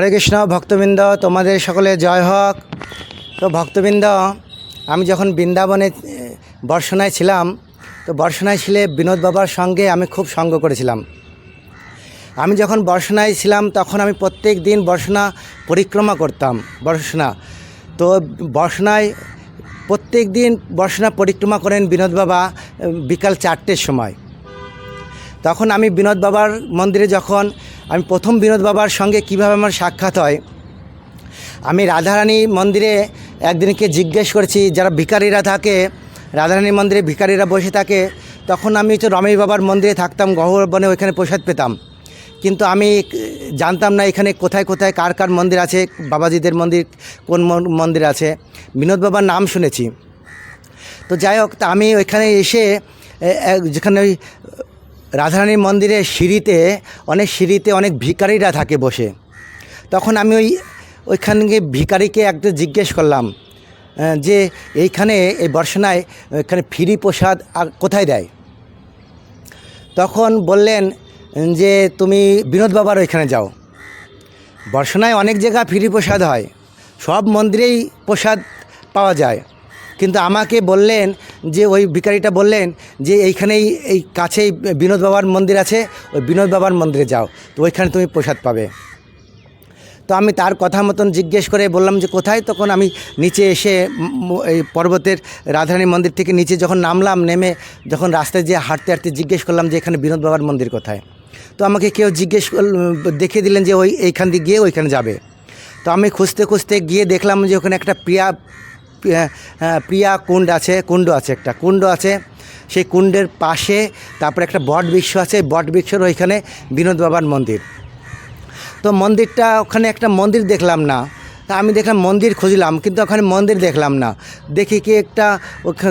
হরে কৃষ্ণ, ভক্তবৃন্দ, তোমাদের সকলে জয় হোক। তো ভক্তবৃন্দ, আমি যখন বৃন্দাবনে বর্ষণায় ছিলাম, তো বর্ষণায় ছিলে বিনোদ বাবার সঙ্গে আমি খুব সঙ্গ করেছিলাম। আমি যখন বর্ষণায় ছিলাম, তখন আমি প্রত্যেক দিন বর্ষণা পরিক্রমা করতাম, বর্ষণা। তো বর্ষণায়, প্রত্যেক দিন বর্ষণা পরিক্রমা করেন বিনোদ বাবা বিকাল চারটের সময়। তখন আমি বিনোদ বাবার মন্দিরে যখন আমি প্রথম বিনোদ বাবার সঙ্গে কীভাবে আমার সাক্ষাৎ হয়? আমি রাধারানী মন্দিরে একদিনকে জিজ্ঞেস করেছি, যারা ভিকারিরা থাকে, রাধারানী মন্দিরে ভিকারিরা বসে থাকে, তখন আমি হচ্ছে রমেশ বাবার মন্দিরে থাকতাম গহ্বরবনে ওইখানে প্রসাদ পেতাম। কিন্তু আমি জানতাম না এখানে কোথায় কোথায় কার কার মন্দির আছে, বাবাজিদের মন্দির, কোন মন্দির আছে। বিনোদ বাবার নাম শুনেছি। তো যাই হোক, তা আমি ওইখানে এসে যেখানে ওই রাধারানীর মন্দিরের সিঁড়িতে, অনেক সিঁড়িতে অনেক ভিখারিরা থাকে বসে। তখন আমি ওই ওইখান গিয়ে ভিখারিকে একটা জিজ্ঞেস করলাম যে এইখানে, এই বর্ষনায় এখানে ফ্রি প্রসাদ কোথায় দেয়? তখন বললেন, যে তুমি বিনোদ বাবার ওইখানে যাও। বর্ষনায় অনেক জায়গা ফ্রি প্রসাদ হয়। সব মন্দিরেই প্রসাদ পাওয়া যায়। কিন্তু আমাকে বললেন যে, ওই ভিখারিটা বললেন যে, এইখানেই, এই কাছেই বিনোদ বাবার মন্দির আছে, ওই বিনোদ বাবার মন্দিরে যাও, তো ওইখানে তুমি প্রসাদ পাবে। তো আমি তার কথা মতন জিজ্ঞেস করে বললাম যে, কোথায়? তখন আমি নিচে এসে এই পর্বতের রাধারানী মন্দির থেকে নিচে যখন নামলাম, নেমে যখন রাস্তায় যেয়ে হাঁটতে হাঁটতে জিজ্ঞেস করলাম যে, এখানে বিনোদ বাবার মন্দির কোথায়? তো আমাকে কেউ জিজ্ঞেস দেখিয়ে দিলেন যে, ওই, এইখান দিয়ে গিয়ে ওইখানে যাবে। তো আমি খুঁজতে খুঁজতে গিয়ে দেখলাম যে, ওখানে একটা প্রিয়া প্রিয়া- হ্যাঁ, প্রিয়া কুণ্ড আছে কুণ্ড আছে একটা কুণ্ড আছে সেই কুণ্ডের পাশে তারপরে একটা বট বৃক্ষ আছে বট বৃক্ষর ওইখানে বিনোদ বাবার মন্দির। তো মন্দিরটা ওখানে একটা মন্দির দেখলাম না তা আমি দেখলাম মন্দির খুঁজলাম কিন্তু ওখানে মন্দির দেখলাম না। দেখি কি একটা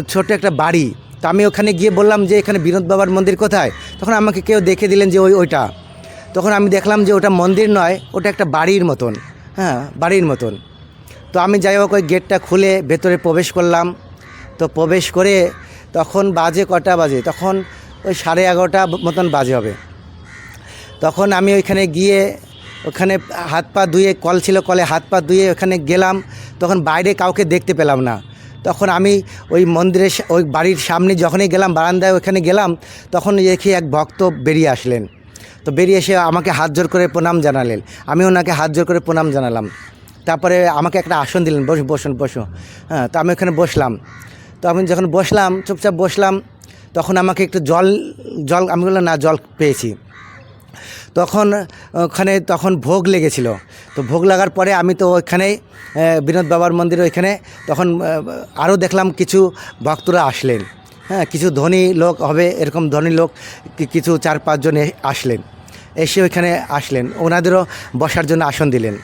ছোট একটা বাড়ি। তো আমি ওখানে গিয়ে বললাম যে এখানে বিনোদ বাবার মন্দির কোথায়? তখন আমাকে কেউ দেখে দিলেন যে ওই ওইটা। তখন আমি দেখলাম যে ওটা মন্দির নয় ওটা একটা বাড়ির মতন হ্যাঁ বাড়ির মতন। তো আমি যাই হোক ওই গেটটা খুলে ভেতরে প্রবেশ করলাম। তো প্রবেশ করে তখন বাজে কটা বাজে? তখন ওই সাড়ে এগারোটা মতন বাজে হবে। তখন আমি ওইখানে গিয়ে ওখানে হাত পা ধুয়ে, কল ছিল কলে হাত পা ধুয়ে ওখানে গেলাম। তখন বাইরে কাউকে দেখতে পেলাম না। তখন আমি ওই মন্দিরের ওই বাড়ির সামনে যখনই গেলাম, বারান্দায় ওখানে গেলাম, তখন দেখি এক ভক্ত বেরিয়ে আসলেন। তো বেরিয়ে এসে আমাকে হাত জোর করে প্রণাম জানালেন। আমি ওনাকে হাত জোর করে প্রণাম জানালাম। তারপরে আমাকে একটা আসন দিলেন, বস বসুন বসো। হ্যাঁ তো আমি ওখানে বসলাম। তো আমি যখন বসলাম, চুপচাপ বসলাম, তখন আমাকে একটু জল জল, আমি বললাম, না, জল পেয়েছি। তখন ওখানে, তখন ভোগ লেগেছিল। তো ভোগ লাগার পরে আমি তো ওইখানেই বিনোদ বাবার মন্দিরে ওইখানে, তখন আরও দেখলাম কিছু ভক্তরা আসলেন। হ্যাঁ কিছু ধনী লোক হবে, এরকম ধনী লোক কিছু চার পাঁচজন আসলেন। এসে ওইখানে আসলেন। ওনাদেরও বসার জন্য আসন দিলেন।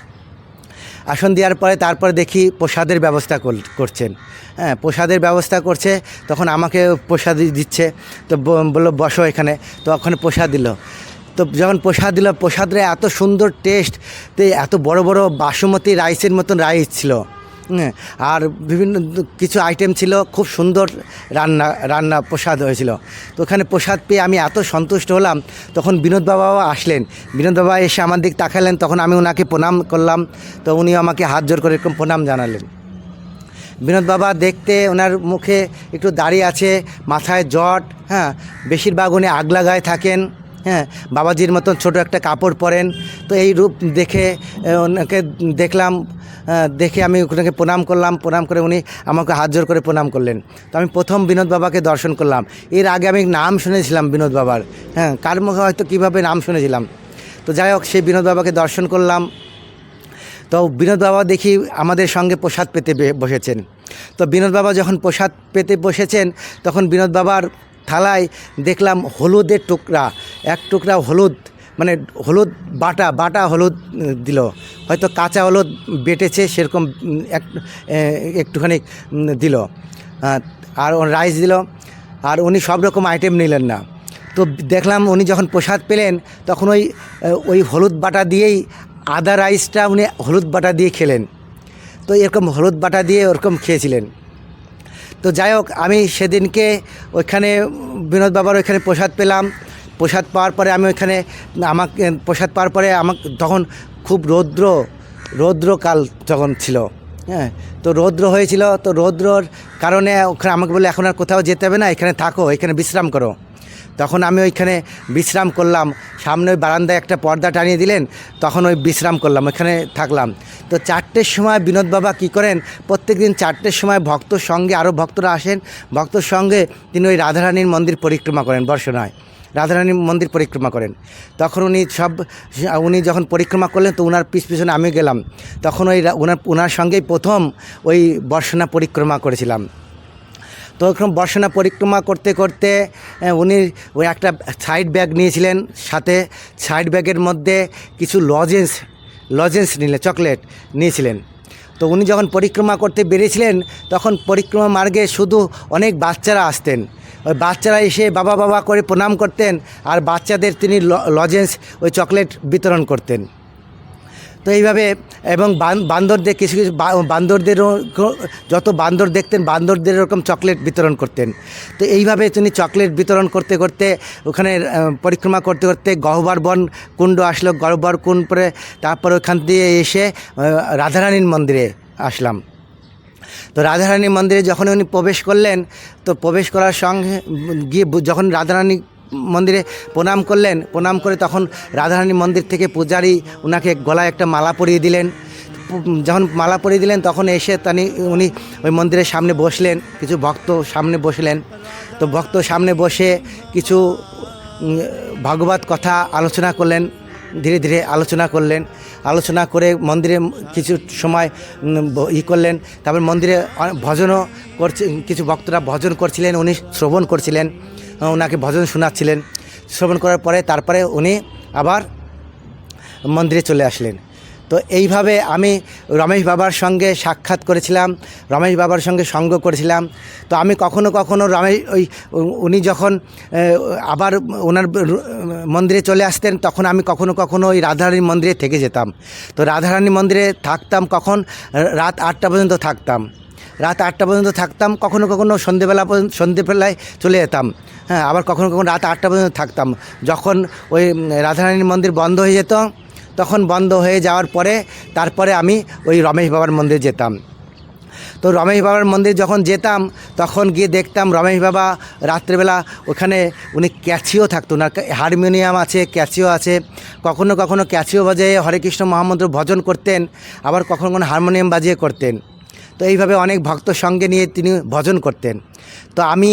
আসন দেওয়ার পরে তারপর দেখি প্রসাদের ব্যবস্থা কর- করছেন। হ্যাঁ প্রসাদের ব্যবস্থা করছে, তখন আমাকে প্রসাদ দিচ্ছে, তো বলল, বসো এখানে। তো ওখানে প্রসাদ দিল। তো যখন প্রসাদ দিল প্রসাদের এত সুন্দর টেস্ট তো এত বড় বড় বাসুমতি রাইসের মতন রাইস ছিল। আর বিভিন্ন কিছু আইটেম ছিল, খুব সুন্দর রান্না রান্না প্রসাদ হয়েছিল। তো ওখানে প্রসাদ পেয়ে আমি এত সন্তুষ্ট হলাম, তখন বিনোদ বাবাও আসলেন। বিনোদ বাবা এসে আমার দিক তাকালেন, তখন আমি ওনাকে প্রণাম করলাম, তো উনি আমাকে হাত জোর করে এরকম প্রণাম জানালেন। বিনোদ বাবা দেখতে ওনার মুখে একটু দাড়ি আছে, মাথায় জট হ্যাঁ বেশিরভাগ উনি আগলা গায়ে থাকেন। হ্যাঁ বাবাজির মতন ছোট একটা কাপড় পরেন। তো এই রূপ দেখে ওনাকে দেখলাম দেখে আমি ওনাকে প্রণাম করলাম। প্রণাম করে উনি আমাকে হাত জোর করে প্রণাম করলেন। তো আমি প্রথম বিনোদ বাবাকে দর্শন করলাম। এর আগে আমি নাম শুনেছিলাম বিনোদ বাবার। হ্যাঁ কার মুখে হয়তো কীভাবে নাম শুনেছিলাম। তো যাই হোক, সেই বিনোদ বাবাকে দর্শন করলাম। তো বিনোদ বাবা দেখি আমাদের সঙ্গে প্রসাদ পেতে বসেছেন। তো বিনোদ বাবা যখন প্রসাদ পেতে বসেছেন, তখন বিনোদ বাবার থালায় দেখলাম হলুদের টুকরা, এক টুকরা হলুদ মানে হলুদ বাটা বাটা হলুদ দিল। হয়তো কাঁচা হলুদ বেটেছে, সেরকম এক একটুখানি দিল। আর রাইস দিল। আর উনি সব রকম আইটেম নিলেন না। তো দেখলাম উনি যখন প্রসাদ পেলেন, তখন ওই ওই হলুদ বাটা দিয়েই আদা রাইসটা উনি হলুদ বাটা দিয়ে খেলেন। তো এরকম হলুদ বাটা দিয়ে ওরকম খেয়েছিলেন। তো যাই হোক, আমি সেদিনকে ওইখানে বিনোদ বাবার ওইখানে প্রসাদ পেলাম। প্রসাদ পাওয়ার পরে আমি ওইখানে আমাকে, প্রসাদ পাওয়ার পরে আমাকে, তখন খুব রৌদ্র, রৌদ্রকাল যখন ছিল হ্যাঁ তো রৌদ্র হয়েছিল। তো রৌদ্রর কারণে ওখানে আমাকে বলে, এখন আর কোথাও যেতে হবে না, এখানে থাকো, এখানে বিশ্রাম করো। তখন আমি ওইখানে বিশ্রাম করলাম। সামনে ওই বারান্দায় একটা পর্দা টানিয়ে দিলেন, তখন ওই বিশ্রাম করলাম, ওইখানে থাকলাম। তো চারটের সময় বিনোদ বাবা কী করেন প্রত্যেক দিন চারটের সময় ভক্তর সঙ্গে আরও ভক্তরা আসেন। ভক্তর সঙ্গে তিনি ওই রাধারানীর মন্দির পরিক্রমা করেন বর্ষনায়। রাধারানী মন্দির পরিক্রমা করেন। তখন উনি সব, উনি যখন পরিক্রমা করলেন, তো ওনার পিছ পিছনে আমি গেলাম। তখন ওই ওনার ওনার সঙ্গেই প্রথম ওই বর্ষনা পরিক্রমা করেছিলাম। তো ওরকম বর্ষনা পরিক্রমা করতে করতে উনি ওই একটা সাইড ব্যাগ নিয়েছিলেন সাথে, সাইড ব্যাগের মধ্যে কিছু লজেন্স লজেন্স নিলেন চকলেট নিয়েছিলেন। তো উনি যখন পরিক্রমা করতে বেরিয়েছিলেন, তখন পরিক্রমা মার্গে শুধু অনেক বাচ্চারা আসতেন। ওই বাচ্চারা এসে বাবা বাবা করে প্রণাম করতেন, আর বাচ্চাদের তিনি লজেন্স, ওই চকলেট বিতরণ করতেন। তো এইভাবে এবং বান্দরদের কিছু কিছু বান্দরদেরও যত বান্দর দেখতেন, বান্দরদের এরকম চকলেট বিতরণ করতেন। তো এইভাবে তিনি চকলেট বিতরণ করতে করতে ওখানে পরিক্রমা করতে করতে গহ্বর বন কুণ্ড আসলো, গহ্বর কুণ্ড পরে তারপর ওখান দিয়ে এসে রাধারানীর মন্দিরে আসলাম। তো রাধারানী মন্দিরে যখন উনি প্রবেশ করলেন, তো প্রবেশ করার সঙ্গে, গিয়ে যখন রাধারানী মন্দিরে প্রণাম করলেন। প্রণাম করে তখন রাধারানী মন্দির থেকে পূজারি ওনাকে গলায় একটা মালা পরিয়ে দিলেন। যখন মালা পরিয়ে দিলেন, তখন এসে তানি, উনি ওই মন্দিরের সামনে বসলেন। কিছু ভক্ত সামনে বসলেন। তো ভক্ত সামনে বসে কিছু ভাগবত কথা আলোচনা করলেন। ধীরে ধীরে আলোচনা করলেন। আলোচনা করে মন্দিরে কিছু সময় ই করলেন। তারপর মন্দিরে ভজনও করছে, কিছু ভক্তরা ভজন করছিলেন, উনি শ্রবণ করছিলেন। ওনাকে ভজন শোনাচ্ছিলেন। শ্রবণ করার পরে তারপরে উনি আবার মন্দিরে চলে আসলেন। তো এইভাবে আমি রমেশ বাবার সঙ্গে সাক্ষাৎ করেছিলাম, রমেশ বাবার সঙ্গে সঙ্গ করেছিলাম। তো আমি কখনো কখনো রমেশ ওই উনি যখন আবার ওনার মন্দিরে চলে আসতেন, তখন আমি কখনো কখনো ওই রাধারানীর মন্দিরে থেকে যেতাম। তো রাধারানী মন্দিরে থাকতাম কখন? রাত আটটা পর্যন্ত থাকতাম। রাত আটটা পর্যন্ত থাকতাম, কখনো কখনো সন্ধেবেলা পর্যন্ত, সন্ধেবেলায় চলে যেতাম। হ্যাঁ আবার কখনো কখনো রাত আটটা পর্যন্ত থাকতাম। যখন ওই রাধারানীর মন্দির বন্ধ হয়ে যেত, তখন বন্ধ হয়ে যাওয়ার পরে, তারপরে আমি ওই রমেশ বাবার মন্দির যেতাম। তো রমেশ বাবার মন্দির যখন যেতাম, তখন গিয়ে দেখতাম রমেশ বাবা রাত্রেবেলা ওখানে উনি ক্যাচিও থাকতো কা- হারমোনিয়াম আছে, ক্যাচিও আছে। কখনো কখনো ক্যাচিও বাজিয়ে হরে কৃষ্ণ মহামন্ত্র ভজন করতেন, আবার কখনো কখনো হারমোনিয়াম বাজিয়ে করতেন। তো এইভাবে অনেক ভক্ত সঙ্গে নিয়ে তিনি ভজন করতেন। তো আমি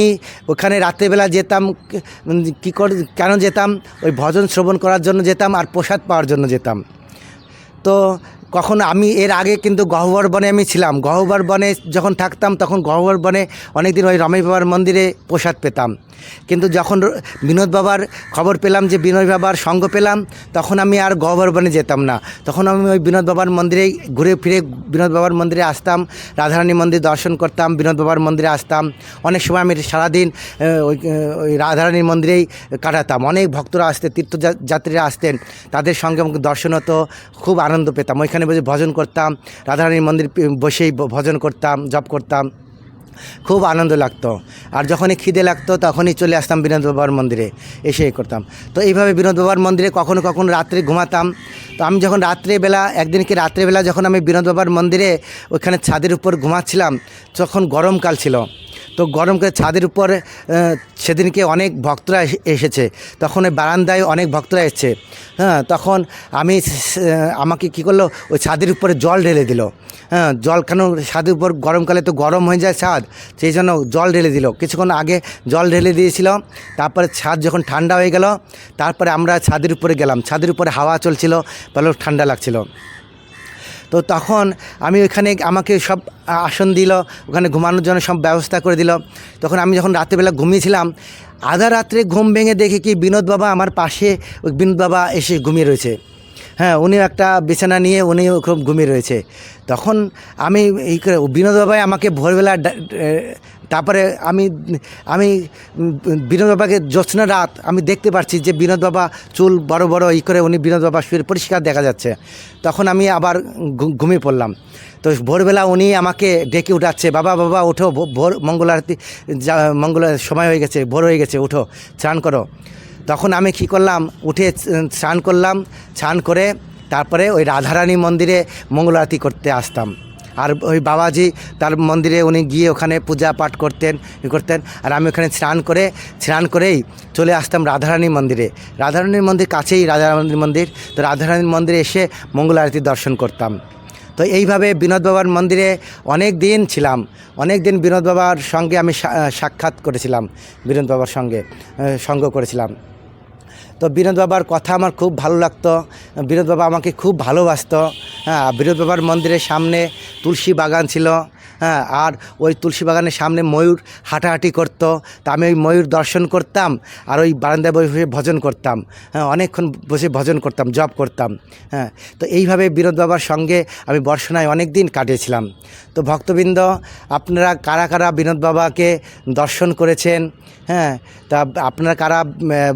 ওখানে রাত্রেবেলা যেতাম, কী কর, কেন যেতাম? ওই ভজন শ্রবণ করার জন্য যেতাম আর প্রসাদ পাওয়ার জন্য যেতাম। তো কখন আমি এর আগে কিন্তু গহ্বর বনে আমি ছিলাম। গহ্বর বনে যখন থাকতাম, তখন গহ্বর বনে অনেকদিন ওই রমেশ বাবার মন্দিরে প্রসাদ পেতাম। কিন্তু যখন বিনোদ বাবার খবর পেলাম যে বিনোদ বাবার সঙ্গ পেলাম, তখন আমি আর গহ্বর বনে যেতাম না। তখন আমি ওই বিনোদ বাবার মন্দিরে ঘুরে ফিরে বিনোদ বাবার মন্দিরে আসতাম, রাধারানী মন্দির দর্শন করতাম, বিনোদ বাবার মন্দিরে আসতাম। অনেক সময় আমি সারাদিন ওই ওই রাধারানীর মন্দিরেই কাটাতাম। অনেক ভক্তরা আসতেন তীর্থযাত্রীরা আসতেন, তাদের সঙ্গে আমাকে দর্শন হতো, খুব আনন্দ পেতাম। ওইখানে বসে ভজন করতাম, রাধারানীর মন্দির বসেই ভজন করতাম, জপ করতাম। খুব আনন্দ লাগতো। আর যখনই খিদে লাগতো, তখনই চলে আসতাম বিনোদ বাবার মন্দিরে এসে করতাম। তো এইভাবে বিনোদ বাবার মন্দিরে কখনো কখনো রাত্রে ঘুমাতাম। তো আমি যখন রাত্রেবেলা, একদিনকে রাত্রেবেলা যখন আমি বিনোদ বাবার মন্দিরে ওইখানে ছাদের উপর ঘুমাচ্ছিলাম, তখন গরমকাল ছিল। তো গরমকালে ছাদের উপর সেদিনকে অনেক ভক্তরা এসে- এসেছে। তখন ওই বারান্দায় অনেক ভক্তরা এসেছে। হ্যাঁ তখন আমি আমাকে কি করল? ওই ছাদের উপরে জল ঢেলে দিল। হ্যাঁ জল কেন? ছাদের উপর গরমকালে তো গরম হয়ে যায় ছাদ, সেই জন্য জল ঢেলে দিল। কিছুক্ষণ আগে জল ঢেলে দিয়েছিলাম। তারপরে ছাদ যখন ঠান্ডা হয়ে গেল, তারপরে আমরা ছাদের উপরে গেলাম। ছাদের উপরে হাওয়া চলছিল, ভালো ঠান্ডা লাগছিল। তো তখন আমি ওইখানে আমাকে সব আসন দিল, ওখানে ঘুমানোর জন্য সব ব্যবস্থা করে দিল। তখন আমি যখন রাত্রেবেলা ঘুমিয়েছিলাম, আধা রাত্রে ঘুম ভেঙে দেখি কি বিনোদ বাবা আমার পাশে, ওই বিনোদ বাবা এসে ঘুমিয়ে রয়েছে। হ্যাঁ উনি একটা বিছানা নিয়ে উনিও খুব ঘুমিয়ে রয়েছে। তখন আমি এই করে, বিনোদ বাবাই আমাকে ভোরবেলা তারপরে আমি আমি, বিনোদ বাবাকে জ্যোৎস্না রাত আমি দেখতে পাচ্ছি যে বিনোদ বাবা চুল বড় বড় ই করে উনি বিনোদ বাবা শুয়ে পরিষ্কার দেখা যাচ্ছে। তখন আমি আবার ঘুমিয়ে পড়লাম। তো ভোরবেলা উনি আমাকে ডেকে উঠাচ্ছে, বাবা বাবা, ওঠো ভোর মঙ্গল আরতি যা মঙ্গল সময় হয়ে গেছে, ভোর হয়ে গেছে উঠো স্নান করো। তখন আমি কি করলাম? উঠে স্নান করলাম। স্নান করে তারপরে ওই রাধারানী মন্দিরে মঙ্গল আরতি করতে আসতাম। আর ওই বাবাজি তার মন্দিরে উনি গিয়ে ওখানে পূজা পাঠ করতেন, ই করতেন। আর আমি ওখানে স্নান করে, স্নান করেই চলে আসতাম রাধারানী মন্দিরে। রাধারানীর মন্দির কাছেই রাধারানীর মন্দির। তো রাধারানীর মন্দিরে এসে মঙ্গল আরতি দর্শন করতাম। তো এইভাবে বিনোদ বাবার মন্দিরে অনেক দিন ছিলাম। অনেক দিন বিনোদ বাবার সঙ্গে আমি সাক্ষাৎ করেছিলাম। বিনোদ বাবার সঙ্গে সঙ্গ করেছিলাম। তো বিনোদ বাবার কথা আমার খুব ভালো লাগতো। বিনোদ বাবা আমাকে খুব ভালোবাসতো। হ্যাঁ বিনোদ বাবার মন্দিরের সামনে তুলসী বাগান ছিল। হ্যাঁ আর ওই তুলসী বাগানের সামনে ময়ূর হাঁটাহাঁটি করতো। তা আমি ওই ময়ূর দর্শন করতাম আর ওই বারান্দায় বসে ভজন করতাম। হ্যাঁ অনেকক্ষণ বসে ভজন করতাম জব করতাম। হ্যাঁ তো এইভাবে বিনোদ বাবার সঙ্গে আমি বর্ষনায় অনেক দিন কাটিয়েছিলাম। তো ভক্তবৃন্দ, আপনারা কারা কারা বিনোদ বাবাকে দর্শন করেছেন? হ্যাঁ তা আপনারা কারা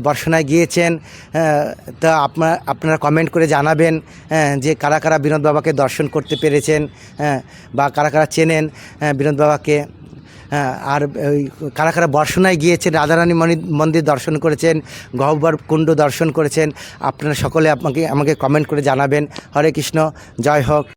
বর্ষণায় গিয়েছেন তা আপনার আপনারা কমেন্ট করে জানাবেন হ্যাঁ যে কারা কারা বিনোদ বাবাকে দর্শন করতে পেরেছেন হ্যাঁ বা কারা কারা চেনেন বিনোদ বাবাকে হ্যাঁ আর ওই কারা কারা বর্ষণায় গিয়েছেন, রাধারানী মনি- মন্দির দর্শন করেছেন, গহ্বর কুণ্ড দর্শন করেছেন, আপনারা সকলে আমাকে আমাকে কমেন্ট করে জানাবেন। হরে কৃষ্ণ, জয় হোক।